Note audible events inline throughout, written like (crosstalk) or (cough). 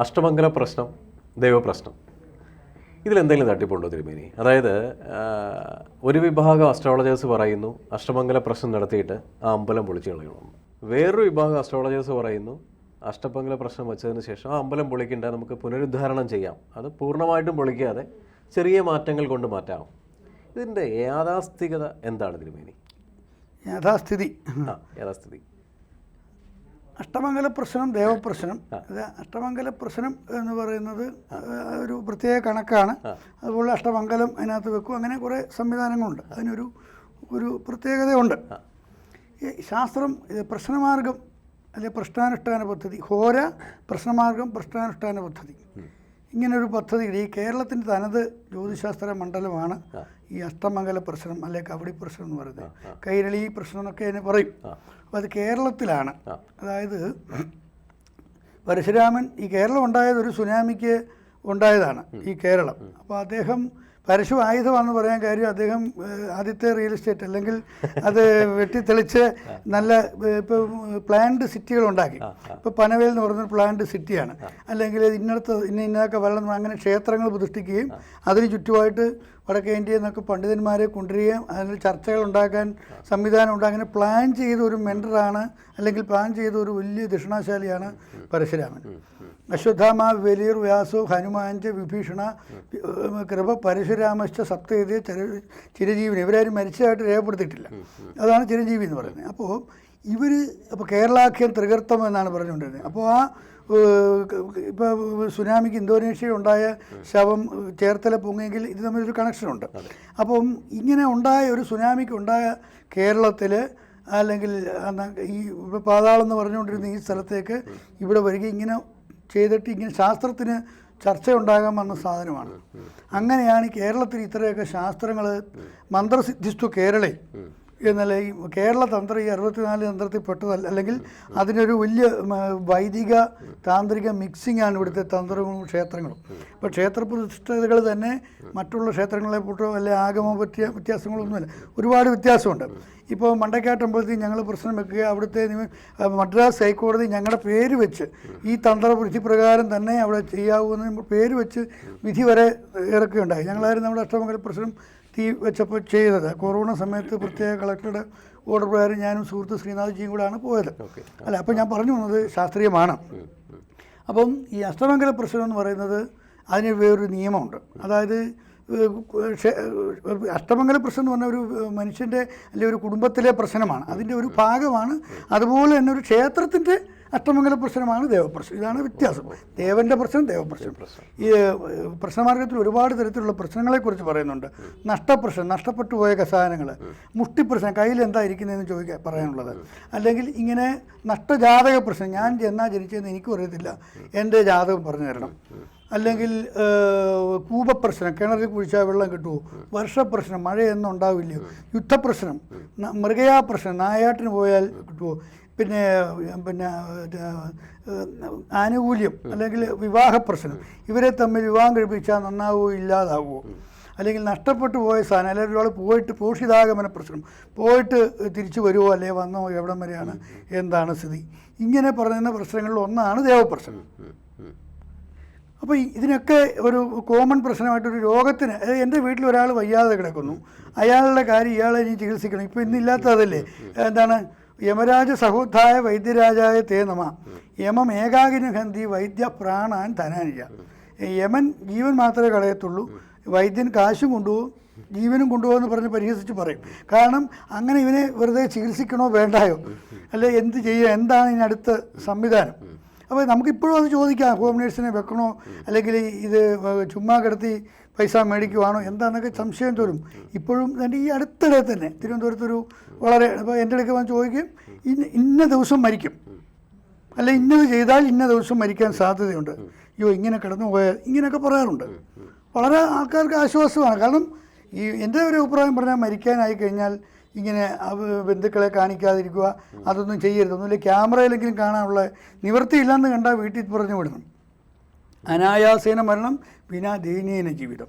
അഷ്ടമംഗല പ്രശ്നം ദൈവപ്രശ്നം. ഇതിലെന്തെങ്കിലും തട്ടിപ്പുണ്ടോ തിരുമേനി? അതായത് ഒരു വിഭാഗം അസ്ട്രോളജേഴ്സ് പറയുന്നു അഷ്ടമംഗല പ്രശ്നം നടത്തിയിട്ട് ആ അമ്പലം പൊളിച്ചു കളയണമെന്ന് വേറൊരു വിഭാഗം അസ്ട്രോളജേഴ്സ് പറയുന്നു അഷ്ടമംഗല പ്രശ്നം വെച്ചതിന് ശേഷം ആ അമ്പലം പൊളിക്കണ്ട നമുക്ക് പുനരുദ്ധാരണം ചെയ്യാം. അത് പൂർണമായിട്ടും പൊളിക്കാതെ ചെറിയ മാറ്റങ്ങൾ കൊണ്ട് മാറ്റാം. ഇതിന്റെ യാഥാസ്ഥികത എന്താണ് തിരുമേനി? യാഥാസ്ഥിതി. ആ യാഥാസ്ഥിതി. അഷ്ടമംഗല പ്രശ്നം ദേവപ്രശ്നം. ഇത് അഷ്ടമംഗല പ്രശ്നം എന്ന് പറയുന്നത് ഒരു പ്രത്യേക കണക്കാണ്. അതുപോലെ അഷ്ടമംഗലം അതിനകത്ത് വെക്കും. അങ്ങനെ കുറേ സംവിധാനങ്ങളുണ്ട്. അതിനൊരു ഒരു പ്രത്യേകതയുണ്ട്. ഈ ശാസ്ത്രം പ്രശ്നമാർഗം അല്ലെ പ്രശ്നാനുഷ്ഠാന പദ്ധതി ഹോര പ്രശ്നമാർഗം പ്രശ്നാനുഷ്ഠാന പദ്ധതി. ഇങ്ങനൊരു പദ്ധതി ഈ കേരളത്തിന്റെ തനത് ജ്യോതിശാസ്ത്ര മണ്ഡലമാണ് ഈ അഷ്ടമംഗല പ്രശ്നം അല്ലെ കവടി പ്രശ്നം എന്ന് പറയുന്നത്. കൈരളി പ്രശ്നം എന്നൊക്കെ അതിനെ പറയും. അപ്പോൾ അത് കേരളത്തിലാണ്. അതായത് പരശുരാമൻ ഈ കേരളം ഉണ്ടായത് ഒരു സുനാമിക്ക് ഉണ്ടായതാണ് ഈ കേരളം. അപ്പോൾ അദ്ദേഹം പരശു ആയുധമാണെന്ന് പറയാൻ കാര്യം അദ്ദേഹം ആദ്യത്തെ റിയൽ എസ്റ്റേറ്റ് അല്ലെങ്കിൽ അത് (laughs) വെട്ടിത്തെളിച്ച് നല്ല ഇപ്പോൾ പ്ലാൻഡ് സിറ്റികൾ ഉണ്ടാക്കി. ഇപ്പോൾ പനവേൽ എന്ന് പറഞ്ഞൊരു പ്ലാൻഡ് സിറ്റിയാണ്. അല്ലെങ്കിൽ ഇന്നടത്ത് ഇന്ന ഇന്നതൊക്കെ വെള്ളം അങ്ങനെ ക്ഷേത്രങ്ങൾ പ്രതിഷ്ഠിക്കുകയും അതിന് ചുറ്റുമായിട്ട് വടക്കേ ഇന്ത്യയിൽ നിന്നൊക്കെ പണ്ഡിതന്മാരെ കൊണ്ടുവരികയും അതിൽ ചർച്ചകൾ ഉണ്ടാക്കാൻ സംവിധാനം ഉണ്ടാക്കാൻ പ്ലാൻ ചെയ്ത ഒരു മെന്ററാണ് അല്ലെങ്കിൽ പ്ലാൻ ചെയ്ത ഒരു വലിയ ദക്ഷിണാശാലിയാണ് പരശുരാമൻ. അശ്വത്ഥാമ വലിയർ വ്യാസോ ഹനുമാൻച വിഭീഷണ കൃപ പരശുരാമശ്ച സപ്തഗതി ചര ചിരജീവൻ ഇവരാരും മരിച്ചതായിട്ട് രേഖപ്പെടുത്തിയിട്ടില്ല. അതാണ് ചിരഞ്ജീവി എന്ന് പറയുന്നത്. അപ്പോൾ ഇവർ അപ്പോൾ കേരളാഖ്യം ത്രികർത്തം എന്നാണ് പറഞ്ഞുകൊണ്ടിരുന്നത്. അപ്പോൾ ആ ഇപ്പോൾ സുനാമിക്ക് ഇന്തോനേഷ്യ ഉണ്ടായ ശവം ചേർത്തല പൊങ്ങെങ്കിൽ ഇത് തമ്മിലൊരു കണക്ഷനുണ്ട്. അപ്പം ഇങ്ങനെ ഉണ്ടായ ഒരു സുനാമിക്ക് ഉണ്ടായ കേരളത്തിൽ അല്ലെങ്കിൽ ഈ പാതാളം എന്ന് പറഞ്ഞുകൊണ്ടിരുന്ന ഈ സ്ഥലത്തേക്ക് ഇവിടെ വരിക ഇങ്ങനെ ചെയ്തിട്ട് ഇങ്ങനെ ശാസ്ത്രത്തിന് ചർച്ച ഉണ്ടാകാൻ വന്ന സാധനമാണ്. അങ്ങനെയാണ് കേരളത്തിൽ ഇത്രയൊക്കെ ശാസ്ത്രങ്ങൾ മന്ത്രസിദ്ധിസ്തു കേരളേ. എന്നല്ല ഈ കേരള തന്ത്രം ഈ അറുപത്തിനാല് തന്ത്രത്തിൽ പെട്ടതല്ല അല്ലെങ്കിൽ അതിനൊരു വലിയ വൈദിക താന്ത്രിക മിക്സിംഗ് ആണ് ഇവിടുത്തെ തന്ത്രങ്ങളും ക്ഷേത്രങ്ങളും. ഇപ്പോൾ ക്ഷേത്ര പ്രതിഷ്ഠതകൾ തന്നെ മറ്റുള്ള ക്ഷേത്രങ്ങളെ കൂട്ടോ അല്ലെ ആഗമ പറ്റിയ വ്യത്യാസങ്ങളൊന്നുമില്ല. ഒരുപാട് വ്യത്യാസമുണ്ട്. ഇപ്പോൾ മണ്ടക്കാട്ട് അമ്പലത്തിൽ ഞങ്ങൾ പ്രശ്നം വെക്കുക അവിടുത്തെ മദ്രാസ് ഹൈക്കോടതി ഞങ്ങളുടെ പേര് വെച്ച് ഈ തന്ത്രവിധി പ്രകാരം തന്നെ അവിടെ ചെയ്യാവുന്ന പേര് വെച്ച് വിധി വരെ ഇറക്കുകയുണ്ടായി ഞങ്ങളായിരുന്നു നമ്മുടെ അഷ്ടമംഗല പ്രശ്നം തീ വെച്ചപ്പോൾ ചെയ്തത്. കൊറോണ സമയത്ത് പ്രത്യേക കളക്ടറുടെ ഓർഡർ പ്രകാരം ഞാനും സുഹൃത്ത് ശ്രീനാഥ്ജിയും കൂടെയാണ് പോയത്. അല്ല അപ്പോൾ ഞാൻ പറഞ്ഞു വന്നത് ശാസ്ത്രീയമാണ്. അപ്പം ഈ അഷ്ടമംഗല പ്രശ്നം എന്ന് പറയുന്നത് അതിന് വേറൊരു നിയമമുണ്ട്. അതായത് അഷ്ടമംഗല പ്രശ്നം എന്ന് പറഞ്ഞ ഒരു മനുഷ്യന്റെ അല്ലെങ്കിൽ ഒരു കുടുംബത്തിലെ പ്രശ്നമാണ്. അതിന്റെ ഒരു ഭാഗമാണ്. അതുപോലെ തന്നെ ഒരു ക്ഷേത്രത്തിന്റെ അഷ്ടമംഗല പ്രശ്നമാണ് ദേവപ്രശ്നം. ഇതാണ് വ്യത്യാസം. ദേവന്റെ പ്രശ്നം ദേവപ്രശ്നം. ഈ പ്രശ്നമാർഗത്തിൽ ഒരുപാട് തരത്തിലുള്ള പ്രശ്നങ്ങളെക്കുറിച്ച് പറയുന്നുണ്ട്. നഷ്ടപ്രശ്നം നഷ്ടപ്പെട്ടു പോയ കസാനങ്ങൾ മുഷ്ടിപ്രശ്നം കയ്യിൽ എന്താ ഇരിക്കുന്നതെന്ന് ചോദിക്കാൻ പറയാനുള്ളത്. അല്ലെങ്കിൽ ഇങ്ങനെ നഷ്ടജാതക പ്രശ്നം ഞാൻ എന്നാ ജനിച്ചതെന്ന് എനിക്കും അറിയത്തില്ല. എന്റെ ജാതകം പറഞ്ഞു തരണം. അല്ലെങ്കിൽ കൂപപ്രശ്നം കിണറിൽ കുഴിച്ചാൽ വെള്ളം കിട്ടുമോ വർഷപ്രശ്നം മഴയൊന്നും ഉണ്ടാവില്ലയോ യുദ്ധപ്രശ്നം മൃഗയാ പ്രശ്നം നായാട്ടിന് പോയാൽ കിട്ടുമോ പിന്നെ പിന്നെ ആനുകൂല്യം അല്ലെങ്കിൽ വിവാഹ പ്രശ്നം ഇവരെ തമ്മിൽ വിവാഹം കഴിപ്പിച്ചാൽ നന്നാവുമോ ഇല്ലാതാവുമോ അല്ലെങ്കിൽ നഷ്ടപ്പെട്ടു പോയ സാധനം അല്ലെങ്കിൽ ഒരാൾ പോയിട്ട് പോഷിതാഗമന പ്രശ്നം പോയിട്ട് തിരിച്ചു വരുമോ അല്ലെങ്കിൽ വന്നോ എവിടം വരെയാണ് എന്താണ് സ്ഥിതി? ഇങ്ങനെ പറയുന്ന പ്രശ്നങ്ങളിൽ ഒന്നാണ് ദേവപ്രശ്നം. അപ്പോൾ ഇതിനൊക്കെ ഒരു കോമൺ പ്രശ്നമായിട്ടൊരു രോഗത്തിന് എന്റെ വീട്ടിൽ ഒരാൾ വയ്യാതെ കിടക്കുന്നു. അയാളുടെ കാര്യം ഇയാളെ ഇനി ചികിത്സിക്കണം. ഇപ്പോൾ ഇന്നില്ലാത്തതല്ലേ എന്താണ്? യമരാജ സഹോദ്ധായ വൈദ്യരാജായ തേ നമ. യമം ഏകാകിനഹന്തി വൈദ്യ പ്രാണാൻ തനാനില്ല യമൻ ജീവൻ മാത്രമേ കളയത്തുള്ളൂ. വൈദ്യൻ കാശും കൊണ്ടുപോകും. ജീവനും കൊണ്ടുപോകുമെന്ന് പറഞ്ഞ് പരിഹസിച്ച് പറയും. കാരണം അങ്ങനെ ഇവനെ വെറുതെ ചികിത്സിക്കണോ വേണ്ടായോ? അല്ലെ എന്ത് ചെയ്യുക എന്താണ് ഇനി അടുത്ത സംവിധാനം? അപ്പോൾ നമുക്കിപ്പോഴും അത് ചോദിക്കാം. ഹോം നേഴ്സിനെ വെക്കണോ? അല്ലെങ്കിൽ ഇത് ചുമ്മാ കിടത്തി പൈസ മേടിക്കുവാണോ? എന്താണെന്നൊക്കെ സംശയം തോന്നും. ഇപ്പോഴും എന്റെ ഈ അടുത്തിടെ തന്നെ തിരുവനന്തപുരത്തൊരു വളരെ അപ്പോൾ എന്റെ അടുക്കൽ വന്ന് ചോദിക്കും ഇന്ന ഇന്ന ദിവസം മരിക്കും. അല്ല ഇന്നത് ചെയ്താൽ ഇന്ന ദിവസം മരിക്കാൻ സാധ്യതയുണ്ട്. അയ്യോ ഇങ്ങനെ കിടന്നു പോയാൽ ഇങ്ങനെയൊക്കെ പറയാറുണ്ട്. വളരെ ആൾക്കാർക്ക് ആശ്വാസമാണ്. കാരണം ഈ എന്റെ ഒരു അഭിപ്രായം പറഞ്ഞാൽ മരിക്കാനായി കഴിഞ്ഞാൽ ഇങ്ങനെ ബന്ധുക്കളെ കാണിക്കാതിരിക്കുക അതൊന്നും ചെയ്യരുത്. ഒന്നുമില്ല ക്യാമറയിലെങ്കിലും കാണാനുള്ള നിവൃത്തിയില്ലെന്ന് കണ്ടാൽ വീട്ടിൽ പറഞ്ഞു വിടണം. അനായാസേന മരണം വിനാ ദയനീയന ജീവിതം.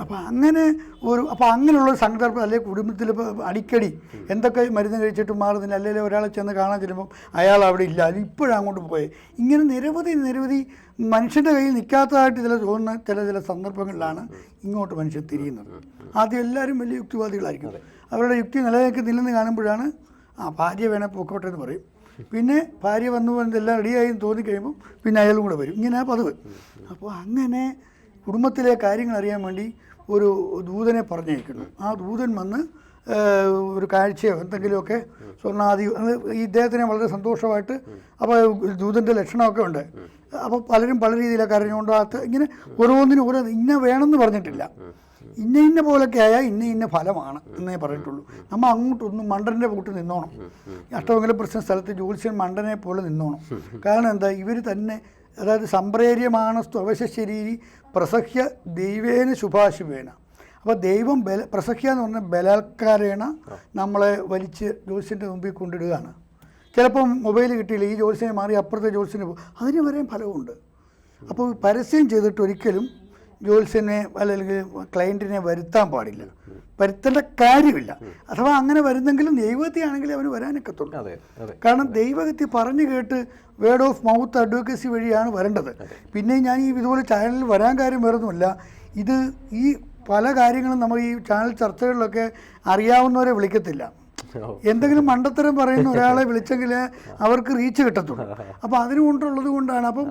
അപ്പോൾ അങ്ങനെ ഒരു അപ്പോൾ അങ്ങനെയുള്ള സന്ദർഭം അല്ലെങ്കിൽ കുടുംബത്തിൽ അടിക്കടി എന്തൊക്കെ മരുന്ന് കഴിച്ചിട്ട് മാറുന്നില്ല അല്ലെങ്കിൽ ഒരാളെ ചെന്ന് കാണാൻ ചെല്ലുമ്പോൾ അയാൾ അവിടെ ഇല്ല അല്ലെങ്കിൽ ഇപ്പോഴും അങ്ങോട്ട് പോയി. ഇങ്ങനെ നിരവധി നിരവധി മനുഷ്യന്റെ കയ്യിൽ നിൽക്കാത്തതായിട്ട് ചില തോന്നുന്ന ചില ചില സന്ദർഭങ്ങളിലാണ് ഇങ്ങോട്ട് മനുഷ്യൻ തിരിയുന്നത്. ആദ്യം എല്ലാവരും വലിയ യുക്തിവാദികളായിരിക്കും. അവരുടെ യുക്തി നിലനിൽക്കുന്നില്ലെന്ന് കാണുമ്പോഴാണ് ആ ഭാര്യ വേണേ പൊക്കോട്ടെ എന്ന് പറയും. പിന്നെ ഭാര്യ വന്നു എല്ലാം റെഡിയായി എന്ന് തോന്നിക്കഴിയുമ്പോൾ പിന്നെ അയാളും കൂടെ വരും. ഇങ്ങനെ പതിവ്. അപ്പോൾ അങ്ങനെ കുടുംബത്തിലെ കാര്യങ്ങൾ അറിയാൻ വേണ്ടി ഒരു ദൂതനെ പറഞ്ഞയക്കുന്നു. ആ ദൂതൻ വന്ന് ഒരു കാഴ്ചയോ എന്തെങ്കിലുമൊക്കെ സ്വർണാദി ഈ ഇദ്ദേഹത്തിനെ വളരെ സന്തോഷമായിട്ട് അപ്പോൾ ദൂതന്റെ ലക്ഷണമൊക്കെ ഉണ്ട്. അപ്പോൾ പലരും പല രീതിയിലൊക്കെ അറിഞ്ഞുകൊണ്ട് അത് ഇങ്ങനെ ഓരോന്നിനും ഓരോ ഇന്ന വേണമെന്ന് പറഞ്ഞിട്ടില്ല. ഇന്ന ഇന്ന പോലൊക്കെ ആയാൽ ഇന്ന ഇന്ന ഫലമാണ് എന്നേ പറഞ്ഞിട്ടുള്ളൂ. നമ്മൾ അങ്ങോട്ടൊന്നും മണ്ടന്റെ കൂട്ട് നിന്നോണം. അഷ്ടമംഗല പ്രശ്ന സ്ഥലത്ത് ജ്യോത്സ്യൻ മണ്ടനെ പോലെ നിന്നോണം. കാരണം എന്താ? ഇവർ തന്നെ അതായത് സംപ്രേര്യമാണസ്തു ശരീരി പ്രസഹ്യ ദൈവേന ശുഭാശുഭേന. അപ്പോൾ ദൈവം ബല പ്രസഹ്യ എന്ന് പറഞ്ഞാൽ ബലാത്കാരേണ നമ്മളെ വലിച്ച് ജ്യോത്സ്യന്റെ മുമ്പിൽ കൊണ്ടിടുകയാണ്. ചിലപ്പം മൊബൈൽ കിട്ടിയില്ല ഈ ജ്യോത്സ്യനെ മാറി അപ്പുറത്തെ ജ്യോത്സ്യനെ പോകും അതിന് വരെയും ഫലമുണ്ട് അപ്പോൾ പരസ്യം ചെയ്തിട്ട് ഒരിക്കലും ജ്യോത്സ്യനെ അല്ലെങ്കിൽ ക്ലയന്റിനെ വരുത്താൻ പാടില്ല. വരുത്തേണ്ട കാര്യമില്ല. അഥവാ അങ്ങനെ വരുന്നെങ്കിലും ദൈവത്തെയാണെങ്കിൽ അവന് വരാനൊക്കത്തുള്ളൂ. കാരണം ദൈവഗത്തി പറഞ്ഞു കേട്ട് വേർഡ് ഓഫ് മൗത്ത് അഡ്വക്കസി വഴിയാണ് വരേണ്ടത്. പിന്നെ ഞാൻ ഈ ഇതുപോലെ ചാനലിൽ വരാൻ കാര്യം വേറൊന്നുമില്ല. ഇത് ഈ പല കാര്യങ്ങളും നമ്മൾ ഈ ചാനൽ ചർച്ചകളിലൊക്കെ അറിയാവുന്നവരെ വിളിക്കത്തില്ല. എന്തെങ്കിലും മണ്ടത്തരം പറയുന്ന ഒരാളെ വിളിച്ചെങ്കിൽ അവർക്ക് റീച്ച് കിട്ടത്തുള്ളൂ. അപ്പോൾ അതിന് കൊണ്ടുള്ളത് കൊണ്ടാണ്. അപ്പം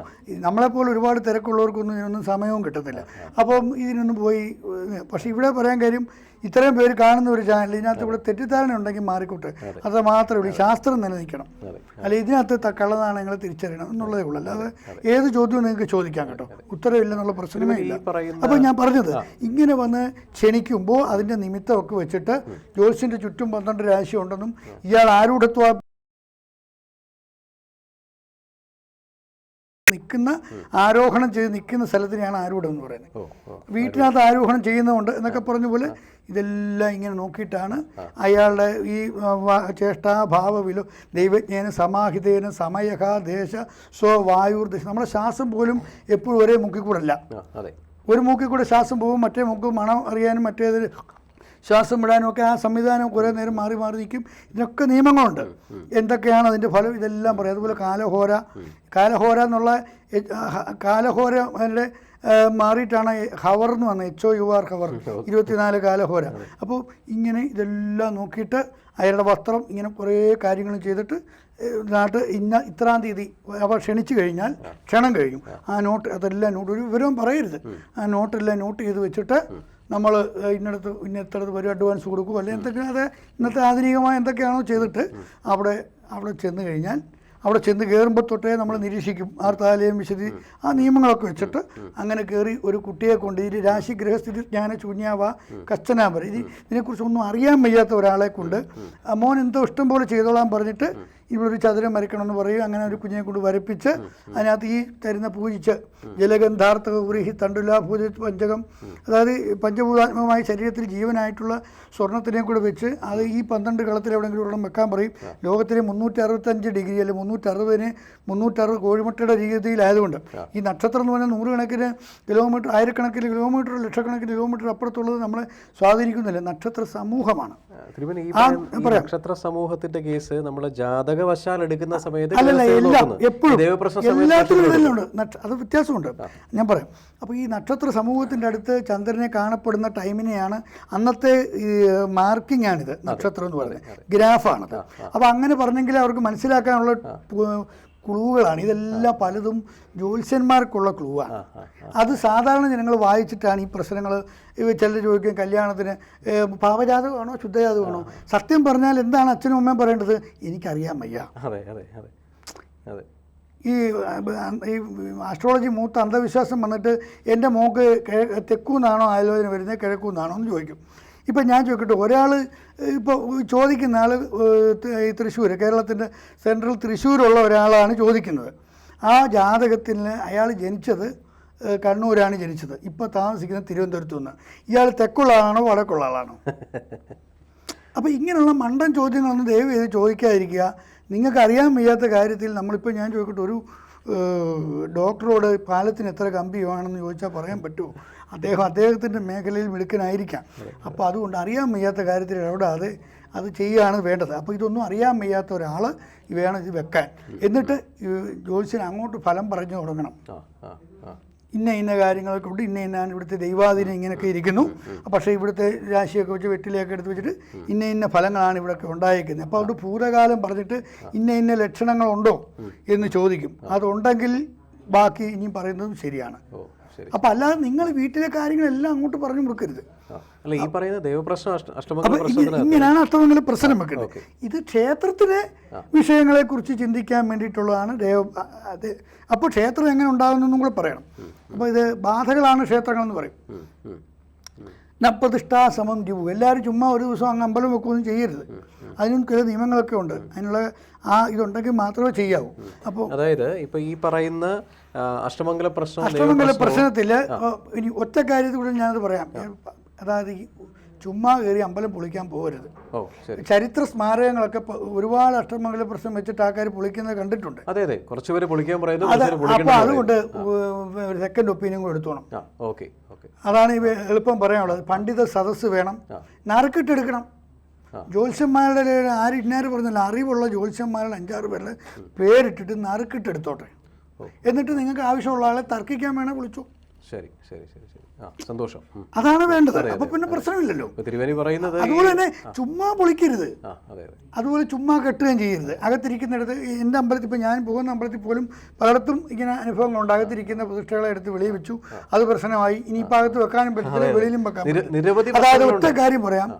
നമ്മളെപ്പോലെ ഒരുപാട് തിരക്കുള്ളവർക്കൊന്നും ഇതിനൊന്നും സമയവും കിട്ടത്തില്ല. അപ്പം ഇതിനൊന്നും പോയി പക്ഷേ ഇവിടെ പറയാൻ കാര്യം ഇത്രയും പേര് കാണുന്ന ഒരു ചാനൽ ഇതിനകത്ത് ഇവിടെ തെറ്റിദ്ധാരണ ഉണ്ടെങ്കിൽ മാറിക്കോട്ടെ. അത്. മാത്രമേ ഉള്ളൂ. ശാസ്ത്രം നിലനിൽക്കണം. അല്ലെ ഇതിനകത്ത് കള്ളനാണയങ്ങൾ തിരിച്ചറിയണം എന്നുള്ളതേ ഉള്ളൂ. അല്ലാതെ ഏത് ചോദ്യവും നിങ്ങൾക്ക് ചോദിക്കാം കേട്ടോ. ഉത്തരവില്ലെന്നുള്ള പ്രശ്നമേ ഇല്ല. അപ്പൊ അപ്പോൾ ഞാൻ പറഞ്ഞത് ഇങ്ങനെ വന്ന് ക്ഷണിക്കുമ്പോൾ അതിന്റെ നിമിത്തമൊക്കെ വെച്ചിട്ട് ജോത്സ്യന്റെ ചുറ്റും പന്ത്രണ്ട് രാശി ഉണ്ടെന്നും ഇയാൾ ആരൂഢത്വ നിൽക്കുന്ന ആരോഹണം ചെയ്ത് നിൽക്കുന്ന സ്ഥലത്തിനെയാണ് ആരൂഢം എന്ന് പറയുന്നത്. വീട്ടിനകത്ത് ആരോഹണം ചെയ്യുന്നതുകൊണ്ട് എന്നൊക്കെ പറഞ്ഞ പോലെ ഇതെല്ലാം ഇങ്ങനെ നോക്കിയിട്ടാണ് അയാളുടെ ഈ ആ, വ- ചേഷ്ടാ ഭാവവിലോ ദൈവജ്ഞേന സമാഹിതേന സമയഹ ദേശ സ്വവായുർ ദേശ നമ്മുടെ ശ്വാസം പോലും എപ്പോഴും ഒരേ മുക്കിക്കൂടല്ല ഒരു മൂക്കിൽ കൂടെ ശ്വാസം പോകും മറ്റേ മൂക്ക് മണം അറിയാനും മറ്റേത് ശ്വാസം വിടാനുമൊക്കെ ആ സംവിധാനം കുറേ നേരം മാറി മാറി നിൽക്കും. ഇതിനൊക്കെ നിയമങ്ങളുണ്ട്. എന്തൊക്കെയാണ് അതിന്റെ ഫലം? ഇതെല്ലാം പറയും. അതുപോലെ കാലഹോര. കാലഹോര എന്നുള്ള കാലഹോര അതിന്റെ മാറിയിട്ടാണ് ഹവർ എന്ന് പറഞ്ഞത്. H O U R hour. ഇരുപത്തിനാല് കാലഹോര. അപ്പോൾ ഇങ്ങനെ ഇതെല്ലാം നോക്കിയിട്ട് അയാളുടെ വസ്ത്രം ഇങ്ങനെ കുറേ കാര്യങ്ങൾ ചെയ്തിട്ട് നാട്ട് ഇന്ന ഇത്രാം തീയതി അവ ക്ഷണിച്ചു കഴിഞ്ഞാൽ ക്ഷണം കഴിഞ്ഞു. ആ നോട്ട് അതെല്ലാം നോട്ട്. ഒരു വിവരവും പറയരുത്. ആ നോട്ടെല്ലാം നോട്ട് ചെയ്ത് വെച്ചിട്ട് നമ്മൾ ഇന്നടത്ത് ഇന്നത്തടത്ത് വരും അഡ്വാൻസ് കൊടുക്കും. അല്ലെങ്കിൽ എന്തൊക്കെയാണ് അത് ഇന്നത്തെ ആധുനികമായ എന്തൊക്കെയാണോ ചെയ്തിട്ട് അവിടെ അവിടെ ചെന്ന് കഴിഞ്ഞാൽ അവിടെ ചെന്ന് കയറുമ്പോൾ തൊട്ടേ നമ്മൾ നിരീക്ഷിക്കും. ആർത്താലയം വിശദി ആ നിയമങ്ങളൊക്കെ വെച്ചിട്ട് അങ്ങനെ കയറി ഒരു കുട്ടിയെ കൊണ്ട് ഇതിൽ രാശി ഗ്രഹസ്ഥിതി ജ്ഞാന ശൂന്യാവ കച്ചനാമ്പർ ഇത് ഇതിനെക്കുറിച്ചൊന്നും അറിയാൻ വയ്യാത്ത ഒരാളെ കൊണ്ട് മോൻ എന്തോ ഇഷ്ടം പോലെ ചെയ്തോളാൻ പറഞ്ഞിട്ട് ഇവിടെ ഒരു ചതുരം വരയ്ക്കണമെന്ന് പറയും. അങ്ങനെ ഒരു കുഞ്ഞിനെ കൊണ്ട് വരപ്പിച്ച് അതിനകത്ത് ഈ തരുന്ന പൂജിച്ച് ജലഗന്ധാർത്ഥ ഉറിഹി തണ്ടുല പൂജ പഞ്ചകം അതായത് പഞ്ചഭൂതാത്മകമായ ശരീരത്തിൽ ജീവനായിട്ടുള്ള സ്വർണത്തിനെയും കൂടെ വെച്ച് അത് ഈ പന്ത്രണ്ട് കളത്തിൽ എവിടെയെങ്കിലും ഒരെണ്ണം വെക്കാൻ പറയും. ലോകത്തിലെ മുന്നൂറ്റി അറുപത്തഞ്ച് ഡിഗ്രി അല്ലെങ്കിൽ മുന്നൂറ്റി അറുപതിന് മുന്നൂറ്ററുപത് കോഴിമുട്ടയുടെ രീതിയിലായതുകൊണ്ട് ഈ നക്ഷത്രം എന്ന് പറഞ്ഞാൽ നൂറുകണക്കിന് കിലോമീറ്റർ ആയിരക്കണക്കിന് കിലോമീറ്റർ ലക്ഷക്കണക്കിന് കിലോമീറ്റർ അപ്പുറത്തുള്ളത് നമ്മളെ സ്വാധീനിക്കുന്നില്ല. നക്ഷത്ര സമൂഹമാണ്. നക്ഷത്ര സമൂഹത്തിന്റെ കേസ് നമ്മൾ ജാതകവശാൽ എടുക്കുന്ന സമയത്ത് അല്ലല്ല എല്ലാം. എപ്പോഴും അത് വ്യത്യാസമുണ്ട്. ഞാൻ പറയാം. അപ്പോൾ ഈ നക്ഷത്ര സമൂഹത്തിന്റെ അടുത്ത് ചന്ദ്രനെ കാണപ്പെടുന്ന ടൈമിനെയാണ് അന്നത്തെ മാർക്കിംഗ് ആണിത്. നക്ഷത്രം എന്ന് പറയുന്നത്. ഗ്രാഫാണത്. അപ്പോൾ അങ്ങനെ പറഞ്ഞെങ്കിൽ അവർക്ക് മനസ്സിലാക്കാനുള്ള ക്ലൂകളാണ് ഇതെല്ലാം പലതും ജ്യോത്സ്യന്മാർക്കുള്ള ക്ലൂ ആണ് അത് സാധാരണ ജനങ്ങൾ വായിച്ചിട്ടാണ് ഈ പ്രശ്നങ്ങൾ ചിലർ ചോദിക്കും കല്യാണത്തിന് പാപജാതകമാണോ ശുദ്ധജാതകമാണോ? സത്യം പറഞ്ഞാൽ എന്താണ് അച്ഛനും അമ്മയും പറയേണ്ടത്? എനിക്കറിയാൻ വയ്യ. ഈ ഈ ആസ്ട്രോളജി മൂത്ത അന്ധവിശ്വാസം വന്നിട്ട് എന്റെ മോക്ക് തെക്കുന്നാണോ ആലോചന വരുന്നത് കിഴക്കൂന്നാണോ എന്ന് ചോദിക്കും. ഇപ്പം ഞാൻ ചോദിക്കട്ടെ ഒരാൾ ഇപ്പോൾ ചോദിക്കുന്ന ആൾ തൃശ്ശൂർ കേരളത്തിന്റെ സെൻട്രൽ തൃശ്ശൂരുള്ള ഒരാളാണ് ചോദിക്കുന്നത്. ആ ജാതകത്തിൽ അയാൾ ജനിച്ചത് കണ്ണൂരാണ് ജനിച്ചത്. ഇപ്പോൾ താമസിക്കുന്നത് തിരുവനന്തപുരത്തു നിന്ന്. ഇയാൾ തെക്കുള്ള ആളാണോ വടക്കുള്ള ആളാണോ? അപ്പോൾ ഇങ്ങനെയുള്ള മണ്ടൻ ചോദ്യങ്ങളൊന്നും ദയവ് ചെയ്ത് ചോദിക്കാതിരിക്കുക. നിങ്ങൾക്ക് അറിയാൻ വയ്യാത്ത കാര്യത്തിൽ നമ്മളിപ്പോൾ ഞാൻ ചോദിക്കട്ടെ ഒരു ഡോക്ടറോട് പാലത്തിന് എത്ര കമ്പി വേണമെന്ന് ചോദിച്ചാൽ പറയാൻ പറ്റുമോ? അദ്ദേഹം അദ്ദേഹത്തിന്റെ മേഖലയിൽ മിടുക്കനായിരിക്കാം. അപ്പോൾ അതുകൊണ്ട് അറിയാൻ വയ്യാത്ത കാര്യത്തിൽ ഇടപെടാതെ അത് ചെയ്യുകയാണ് വേണ്ടത്. അപ്പോൾ ഇതൊന്നും അറിയാൻ വയ്യാത്ത ഒരാൾ വേണം ഇത് വെക്കാൻ. എന്നിട്ട് ജോത്സ്യൻ ജ്യോത്സ്യൻ അങ്ങോട്ട് ഫലം പറഞ്ഞു തുടങ്ങണം. ഇന്ന ഇന്ന കാര്യങ്ങളൊക്കെ ഉണ്ട് ഇന്ന ഇന്നാണ് ഇവിടുത്തെ ദൈവാധീനം ഇങ്ങനെയൊക്കെ ഇരിക്കുന്നു. പക്ഷേ ഇവിടുത്തെ രാശിയൊക്കെ വെച്ച് വെട്ടിലേക്ക് എടുത്ത് വെച്ചിട്ട് ഇന്ന ഇന്ന ഫലങ്ങളാണ് ഇവിടെയൊക്കെ ഉണ്ടായിരിക്കുന്നത് അപ്പോൾ അതുകൊണ്ട് ഭൂതകാലം പറഞ്ഞിട്ട് ഇന്ന ഇന്ന ലക്ഷണങ്ങളുണ്ടോ എന്ന് ചോദിക്കും. അതുണ്ടെങ്കിൽ ബാക്കി ഇനിയും പറയുന്നതും ശരിയാണ്. അപ്പോൾ അല്ലാതെ നിങ്ങൾ വീട്ടിലെ കാര്യങ്ങളെല്ലാം അങ്ങോട്ട് പറഞ്ഞു കൊടുക്കരുത്. അല്ല ഈ പറയുന്ന ദൈവപ്രശ്നം അപ്പൊ ഇങ്ങനെയാണ് അഷ്ടമംഗല പ്രശ്നം വെക്കുന്നത് ഇത് ക്ഷേത്രത്തിലെ വിഷയങ്ങളെ കുറിച്ച് ചിന്തിക്കാൻ വേണ്ടിയിട്ടുള്ളതാണ് ദേവ അപ്പോൾ ക്ഷേത്രം എങ്ങനെ ഉണ്ടാകുന്നെന്നും കൂടെ പറയണം. അപ്പോൾ ഇത് ബാധകളാണ് ക്ഷേത്രങ്ങളെന്ന് പറയും. നപ്രതിഷ്ഠാ സമം ദ്വു എല്ലാവരും ചുമ്മാ ഒരു ദിവസം അങ്ങ് അമ്പലം വെക്കുകയൊന്നും ചെയ്യരുത്. അതിനും ചില നിയമങ്ങളൊക്കെ ഉണ്ട്. അതിനുള്ള ആ ഇതുണ്ടെങ്കിൽ മാത്രമേ ചെയ്യാവൂ. അപ്പോൾ അതായത് ഇപ്പൊ ഈ പറയുന്ന അഷ്ടമംഗല പ്രശ്നം അഷ്ടമംഗല പ്രശ്നത്തിൽ ഇനി ഒറ്റ കാര്യത്തിൽ കൂടെ ഞാനത് പറയാം. അതായത് ചുമ്മാ കയറി അമ്പലം പൊളിക്കാൻ പോകരുത്. ചരിത്ര സ്മാരകങ്ങളൊക്കെ ഒരുപാട് അഷ്ടമംഗല പ്രശ്നം വെച്ചിട്ട് ആൾക്കാർ പൊളിക്കുന്നത് കണ്ടിട്ടുണ്ട്. അതെ അതെ. കുറച്ച് പേര് പൊളിക്കാൻ പറയുന്നു അത് കുറച്ച് പേര് പൊളിക്കണം അപ്പോൾ അതുകൊണ്ട് സെക്കൻഡ് ഒപ്പീനിയൻ കൂടെ എടുത്തോണം. അതാണ് ഈ എളുപ്പം പറയാനുള്ളത്. പണ്ഡിത സദസ്സ് വേണം. നറുക്കിട്ടെടുക്കണം. ജ്യോത്സ്യന്മാരുടെ ആര് ഇന്നാര് പറഞ്ഞില്ല അറിവുള്ള ജ്യോത്സ്യന്മാരുടെ അഞ്ചാറ് പേരുടെ പേരിട്ടിട്ട് നറുക്കിട്ടെടുത്തോട്ടെ. എന്നിട്ട് നിങ്ങൾക്ക് ആവശ്യമുള്ള ആളെ തർക്കിക്കാൻ വേണേൽ വിളിച്ചു. ശരി ശരി ശരി ശരി. സന്തോഷം. അതാണ് വേണ്ടത്. അപ്പൊ പിന്നെ പ്രശ്നമില്ലല്ലോ. തിരുവേനി പറയുന്നത് അതുപോലെ തന്നെ ചുമ്മാ പൊളിക്കരുത്. അതെ അതെ. അതുപോലെ ചുമ്മാ കെട്ടുകയും ചെയ്യരുത്. അകത്തിരിക്കുന്നിടത്ത് എന്റെ എന്റെ അമ്പലത്തിൽ ഇപ്പൊ ഞാൻ പോകുന്ന അമ്പലത്തിൽ പോലും പലയിടത്തും ഇങ്ങനെ അനുഭവങ്ങളുണ്ട്. അകത്തിരിക്കുന്ന പ്രതിഷ്ഠകളെ എടുത്ത് വെളിയിൽ വെച്ചു. അത് പ്രശ്നമായി. ഇനിയിപ്പോൾ അകത്ത് വെക്കാനും പറ്റത്തില്ല വെളിയിലും വെക്കാൻ അതായത് ഒറ്റ കാര്യം പറയാം.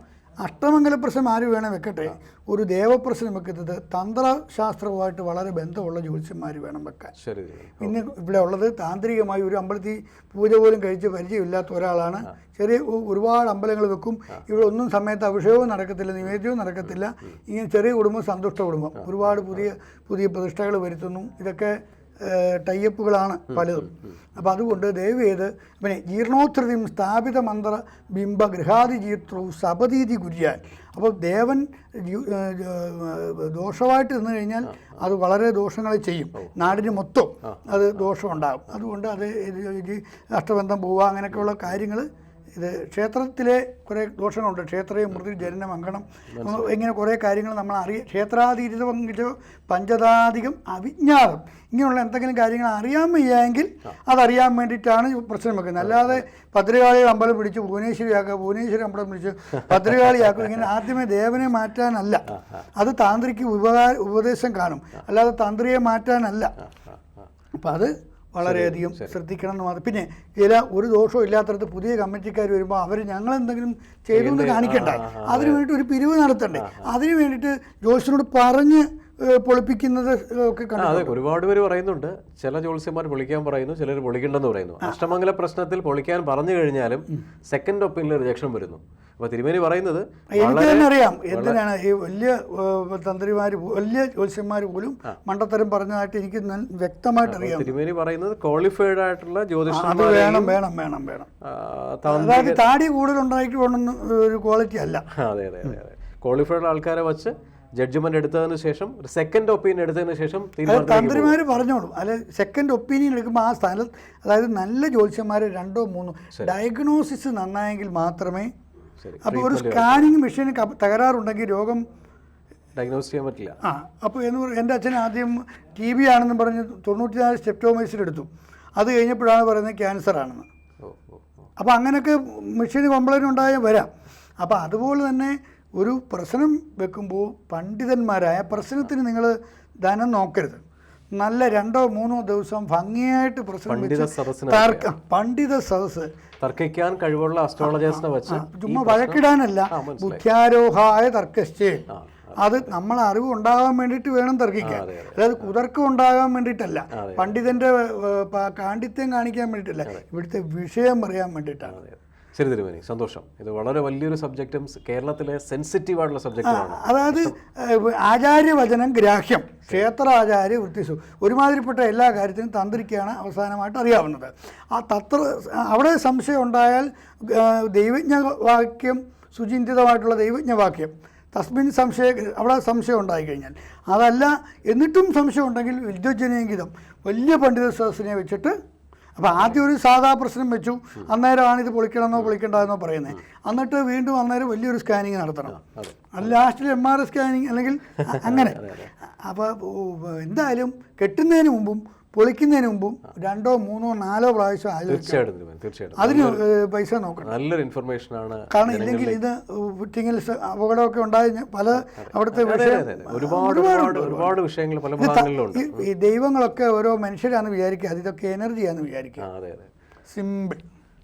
അഷ്ടമംഗല പ്രശ്നം ആര് വേണം വെക്കട്ടെ. ഒരു ദേവപ്രശ്നം വെക്കുന്നത് തന്ത്രശാസ്ത്രവുമായിട്ട് വളരെ ബന്ധമുള്ള ജ്യോതിഷന്മാർ വേണം വെക്കാൻ. പിന്നെ ഇവിടെ ഉള്ളത് താന്ത്രികമായി ഒരു അമ്പലത്തിൽ പൂജ പോലും കഴിച്ച് പരിചയമില്ലാത്ത ഒരാളാണ്. ചെറിയ ഒരുപാട് അമ്പലങ്ങൾ വെക്കും. ഇവിടെ ഒന്നും സമയത്ത് അഭിഷേകവും നടക്കത്തില്ല നിവേദ്യവും നടക്കത്തില്ല. ഇങ്ങനെ ചെറിയ കുടുംബം സന്തുഷ്ട കുടുംബം. ഒരുപാട് പുതിയ പുതിയ പ്രതിഷ്ഠകൾ വരുത്തുന്നു. ഇതൊക്കെ ടൈയപ്പുകളാണ് പലതും. അപ്പോൾ അതുകൊണ്ട് ദയവ് ചെയ്ത് പിന്നെ ജീർണോത്ഥൃതിയും സ്ഥാപിത മന്ത്ര ബിംബ ഗൃഹാതി ജീർത്രവും സപതീതി കുര്യാൻ. അപ്പോൾ ദേവൻ ദോഷമായിട്ട് നിന്ന് കഴിഞ്ഞാൽ അത് വളരെ ദോഷങ്ങളെ ചെയ്യും. നാടിന് മൊത്തം അത് ദോഷമുണ്ടാകും. അതുകൊണ്ട് അത് അഷ്ടബന്ധം പോവുക അങ്ങനെയൊക്കെയുള്ള കാര്യങ്ങൾ ഇത് ക്ഷേത്രത്തിലെ കുറേ ദോഷങ്ങളുണ്ട്. ക്ഷേത്രയെ മൃതി ജനനം അങ്കണം ഇങ്ങനെ കുറേ കാര്യങ്ങൾ നമ്മൾ അറിയ പങ്കിട്ടോ പഞ്ചതാധികം അവിജ്ഞാതം. ഇങ്ങനെയുള്ള എന്തെങ്കിലും കാര്യങ്ങൾ അറിയാൻ വയ്യായെങ്കിൽ അതറിയാൻ വേണ്ടിയിട്ടാണ് പ്രശ്നം വെക്കുന്നത്. അല്ലാതെ ഭദ്രകാളി അമ്പലം പിടിച്ച് ഭുവനേശ്വരിയാക്കുക ഭുവനേശ്വരി അമ്പലം പിടിച്ച് ഭദ്രകാളിയാക്കുക ഇങ്ങനെ (laughs) ആദ്യമേ ദേവനെ മാറ്റാനല്ല. അത് താന്ത്രിക്ക് ഉപകാര ഉപദേശം കാണും. അല്ലാതെ തന്ത്രിയെ മാറ്റാനല്ല. അപ്പം അത് വളരെയധികം ശ്രദ്ധിക്കണം എന്ന് മാത്രം. പിന്നെ ചില ഒരു ദോഷവും ഇല്ലാത്തടത്ത് പുതിയ കമ്മിറ്റിക്കാർ വരുമ്പോൾ അവർ ഞങ്ങൾ എന്തെങ്കിലും ചെയ്തു എന്ന് കാണിക്കണ്ട അതിന് വേണ്ടിയിട്ട് ഒരു പിരിവ് നടത്തണ്ടേ? അതിന് വേണ്ടിയിട്ട് ജോസിനോട് പറഞ്ഞ് പൊളിപ്പിക്കുന്നത് ഒക്കെ അതെ ഒരുപാട് പേര് പറയുന്നുണ്ട്. ചില ജോത്സ്യന്മാർ പൊളിക്കാൻ പറയുന്നു ചിലർ പൊളിക്കണ്ടെന്ന് പറയുന്നു. അഷ്ടമംഗല പ്രശ്നത്തിൽ പൊളിക്കാൻ പറഞ്ഞു കഴിഞ്ഞാലും സെക്കൻഡ് ഒപ്പീനിയൻ റിജക്ഷൻ വരുന്നു. അപ്പൊ തിരുമേനി പറയുന്നത് എനിക്ക് തന്നെ അറിയാം. എന്തിനാണ് ഈ വലിയ തന്ത്രിമാര് വലിയ ജ്യോത്സ്യന്മാർ പോലും മണ്ടത്തരം പറഞ്ഞതായിട്ട് എനിക്ക് വ്യക്തമായിട്ട് അറിയാം. തിരുമേനി പറയുന്നത് ക്വാളിഫൈഡ് ആയിട്ടുള്ള അത് ജ്യോതിഷന്മാർ വേണം വേണം വേണം. വേണം അതായത് താടി കൂടുതൽ വേണമെന്ന് ഒരു ക്വാളിറ്റി അല്ല. അതെ അതെ അതെ അതെ. ക്വാളിഫൈഡ് ആൾക്കാരെ വെച്ച് ജഡ്ജ്മെന്റ് എടുത്തതിന് ശേഷം സെക്കൻഡ് ഒപ്പീനിയൻ എടുത്തതിന് ശേഷം തന്ത്രിമാർ പറഞ്ഞോളും. അല്ലെ സെക്കൻഡ് ഒപ്പീനിയൻ എടുക്കുമ്പോൾ ആ സ്ഥാനത്ത് അതായത് നല്ല ജ്യോത്സ്യന്മാർ രണ്ടോ മൂന്നോ ഡയഗ്നോസിസ് നന്നായെങ്കിൽ മാത്രമേ അപ്പോൾ ഒരു സ്കാനിങ് മെഷീൻ തകരാറുണ്ടെങ്കിൽ രോഗം ഡയഗ്നോസ് ചെയ്യാൻ പറ്റില്ല. ആ അപ്പോൾ എന്ന് പറ എന്റെ അച്ഛൻ ആദ്യം ടി ബി ആണെന്ന് പറഞ്ഞ് തൊണ്ണൂറ്റിനാല് സ്റ്റെപ്റ്റോമൈസിൻ എടുത്തു. അത് കഴിഞ്ഞപ്പോഴാണ് പറയുന്നത് ക്യാൻസർ ആണെന്ന്. അപ്പോൾ അങ്ങനെയൊക്കെ മെഷീൻ കംപ്ലൈന്റ് ഉണ്ടായാൽ വരാം. അപ്പോൾ അതുപോലെ തന്നെ ഒരു പ്രശ്നം വെക്കുമ്പോൾ പണ്ഡിതന്മാരായ പ്രശ്നത്തിന് നിങ്ങൾ ധനം നോക്കരുത്. നല്ല രണ്ടോ മൂന്നോ ദിവസം ഭംഗിയായിട്ട് സദസ് തർക്ക പണ്ഡിത സദസ്സ്. തർക്കിക്കാൻ കഴിവുള്ള അസ്ട്രോളജേഴ്സിനെ വെച്ച് ചുമ്മാ വഴക്കിടാനല്ല. ബുദ്ധ്യാരോഹായ തർക്കശ്ചേ. അത് നമ്മൾ അറിവ് ഉണ്ടാകാൻ വേണ്ടിയിട്ട് വേണം തർക്കിക്കാൻ. അതെ, അതെ. അതായത് കുതർക്കം ഉണ്ടാകാൻ വേണ്ടിയിട്ടല്ല. പണ്ഡിതന്റെ കാണ്ഡിത്യം കാണിക്കാൻ വേണ്ടിയിട്ടല്ല. ഇവിടുത്തെ വിഷയം അറിയാൻ വേണ്ടിയിട്ടാണ്. ശരി തിരുമേനി സന്തോഷം. ഇത് വളരെ വലിയൊരു സബ്ജക്റ്റും കേരളത്തിലെ സെൻസിറ്റീവ് ആയിട്ടുള്ള സബ്ജക്റ്റുമാണ് അതായത് ആചാര്യവചനം ഗ്രാഹ്യം ക്ഷേത്രാചാര്യ വൃത്തിസു ഒരുമാതിരിപ്പെട്ട എല്ലാ കാര്യത്തിനും തന്ത്രിക്കാണ് അവസാനമായിട്ട് അറിയാവുന്നത്. ആ തത്ര അവിടെ സംശയം ഉണ്ടായാൽ ദൈവജ്ഞവാക്യം ദൈവജ്ഞ വാക്യം സുചിന്തിതമായിട്ടുള്ള ദൈവജ്ഞവാക്യം തസ്മിൻ സംശയ അവിടെ സംശയം ഉണ്ടായി കഴിഞ്ഞാൽ അതല്ല എന്നിട്ടും സംശയം ഉണ്ടെങ്കിൽ വിദ്വജനീയഗീതം വലിയ പണ്ഡിത സദസ്സിനെ വെച്ചിട്ട് അപ്പോൾ ആദ്യം ഒരു സാധാ പ്രശ്നം വെച്ചു. അന്നേരമാണ് ഇത് പൊളിക്കണമെന്നോ പൊളിക്കണ്ടെന്നോ പറയുന്നത്. എന്നിട്ട് വീണ്ടും അന്നേരം വലിയൊരു സ്കാനിങ് നടത്തണം. അതെ ലാസ്റ്റിൽ എം ആർ സ്കാനിങ് അല്ലെങ്കിൽ (laughs) അങ്ങനെ. അപ്പോൾ എന്തായാലും കെട്ടുന്നതിന് മുമ്പും പൊളിക്കുന്നതിന് മുമ്പും രണ്ടോ മൂന്നോ നാലോ പ്രാവശ്യം തീർച്ചയായിട്ടും തീർച്ചയായിട്ടും. അതിന് പൈസ നോക്കണം. നല്ലൊരു ഇൻഫർമേഷൻ ആണ് കാരണം ഇല്ലെങ്കിൽ ഇത് ഫിറ്റിങ്ങിൽ അപകടമൊക്കെ ഉണ്ടായി പല അവിടുത്തെ ഒരുപാട് ഒരുപാട് വിഷയങ്ങൾ പല ഭാഗങ്ങളിലുണ്ട് ഈ- ദൈവങ്ങളൊക്കെ ഓരോ മനുഷ്യരാണെന്ന് വിചാരിക്കുക. ഇതൊക്കെ എനർജിയാണെന്ന് വിചാരിക്കുക. സിമ്പിൾ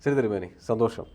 ശരി തിരുമേനി സന്തോഷം.